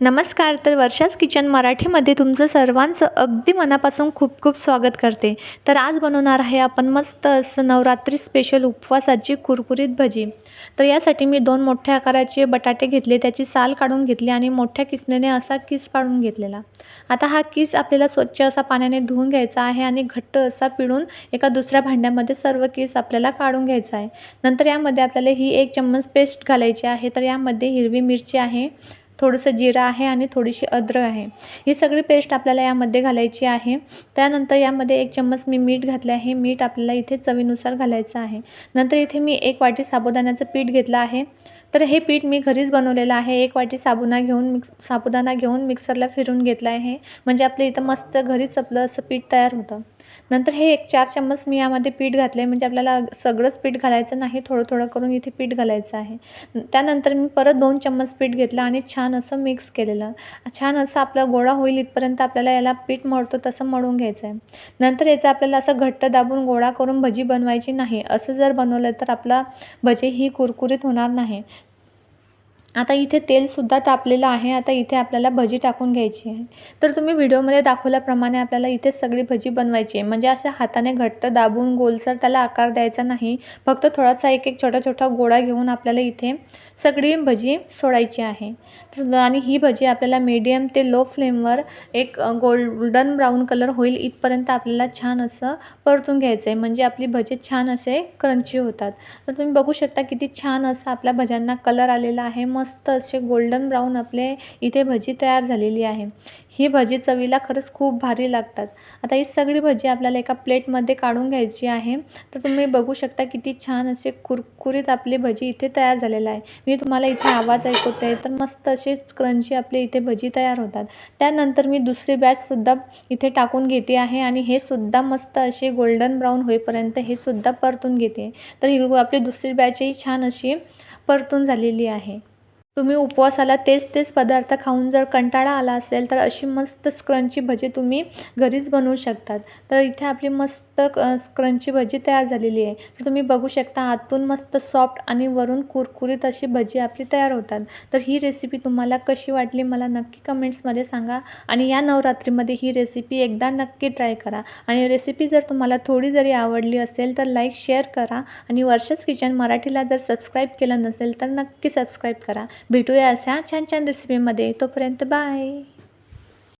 नमस्कार तर वर्षाच किचन मराठीमध्ये तुमचं सर्वांचं अगदी मनापासून खूप खूप स्वागत करते. तर आज बनवणार आहे आपण मस्त असं नवरात्री स्पेशल उपवासाची कुरकुरीत भजी. तर यासाठी मी दोन मोठ्या आकाराचे बटाटे घेतले त्याची साल काढून घेतली आणि मोठ्या किसनेने असा किस पाडून घेतलेला. आता हा किस आपल्याला स्वच्छ असा पाण्याने धुवून घ्यायचा आहे आणि घट्ट असा पिळून एका दुसऱ्या भांड्यामध्ये सर्व किस आपल्याला काढून घ्यायचा आहे. नंतर यामध्ये आपल्याला ही एक चम्मच पेस्ट घालायची आहे. तर यामध्ये हिरवी मिरची आहे थोडंसं जिरं आहे आणि थोडीशी अद्रक आहे. ही सगळी पेस्ट आपल्याला यामध्ये घालायची आहे. त्यानंतर यामध्ये एक चम्मच मी मीठ घातले आहे. मीठ आपल्याला इथे चवीनुसार घालायचं आहे. नंतर इथे मी एक वाटी साबुदाण्याचं पीठ घेतलं आहे. तर हे पीठ मी घरीच बनवलेलं आहे. एक वाटी साबुना घेऊन मिक्स साबुदाणा घेऊन मिक्सरला फिरून घेतला आहे. म्हणजे आपल्या इथं मस्त घरीच आपलं असं पीठ तयार होतं. नंतर हे एक चार चम्मच मी यामध्ये पीठ घातले म्हणजे आपल्याला सगळंच पीठ घालायचं नाही. थोडं थोडं करून इथे पीठ घालायचं आहे. त्यानंतर मी परत दोन चम्मच पीठ घेतलं आणि छान असं मिक्स केलेलं. छान असं आपला गोळा होईल इथपर्यंत आपल्याला याला पीठ मळतो तसं मळून घ्यायचं आहे नंतर याचं आपल्याला असं घट्ट दाबून गोळा करून भजी बनवायची नाही. असं जर बनवलं तर आपला भजी ही कुरकुरीत होणार नाही. आता इथे तेलसुद्धा तापलेलं आहे. आता इथे आपल्याला भजी टाकून घ्यायची आहे. तर तुम्ही व्हिडिओमध्ये दाखवल्याप्रमाणे आपल्याला इथे सगळी भजी बनवायची आहे. म्हणजे अशा हाताने घट्ट दाबून गोलसर त्याला आकार द्यायचा नाही. फक्त थोडासा एक एक छोटा छोटा गोळा घेऊन आपल्याला इथे सगळी भजी सोडायची आहे. तर आणि ही भजी आपल्याला मीडियम ते लो फ्लेमवर एक गोल्डन ब्राऊन कलर होईल. इथपर्यंत आपल्याला छान असं परतून घ्यायचं आहे. म्हणजे आपली भजी छान असे क्रंची होतात. तर तुम्ही बघू शकता किती छान असं आपल्या भज्यांना कलर आलेला आहे. मग मस्त असे गोल्डन ब्राऊन आपले इथे भजी तयार झालेली आहे. ही भजी चवीला खरंच खूप भारी लागतात. आता ही सगळी भजी आपल्याला एका प्लेटमध्ये काढून घ्यायची आहे. तर तुम्ही बघू शकता किती छान असे कुरकुरीत आपली भजी इथे तयार झालेलं आहे. मी तुम्हाला इथे आवाज ऐकवते तर मस्त असे क्रंची आपले इथे भजी तयार होतात. त्यानंतर मी दुसरी बॅचसुद्धा इथे टाकून घेते आहे आणि हे सुद्धा मस्त असे गोल्डन ब्राऊन होईपर्यंत हे सुद्धा परतून घेते. तर ही आपली दुसरी बॅचही छान अशी परतून झालेली आहे. तुम्ही उपवासाला तेच तेच पदार्थ खाऊन जर कंटाळा आला असेल तर अशी मस्त स्क्रंची भजी तुम्ही घरीच बनवू शकतात. तर इथे आपली मस्त स्क्रंची भजी तयार झालेली आहे. तर तुम्ही बघू शकता आतून मस्त सॉफ्ट आणि वरून कुरकुरीत अशी भजी आपली तयार होतात. तर ही रेसिपी तुम्हाला कशी वाटली मला नक्की कमेंट्समध्ये सांगा आणि या नवरात्रीमध्ये ही रेसिपी एकदा नक्की ट्राय करा. आणि रेसिपी जर तुम्हाला थोडी जरी आवडली असेल तर लाईक शेअर करा आणि वर्षच किचन मराठीला जर सबस्क्राईब केलं नसेल तर नक्की सबस्क्राईब करा. भेटूया अशा छान छान रेसिपीमध्ये तोपर्यंत बाय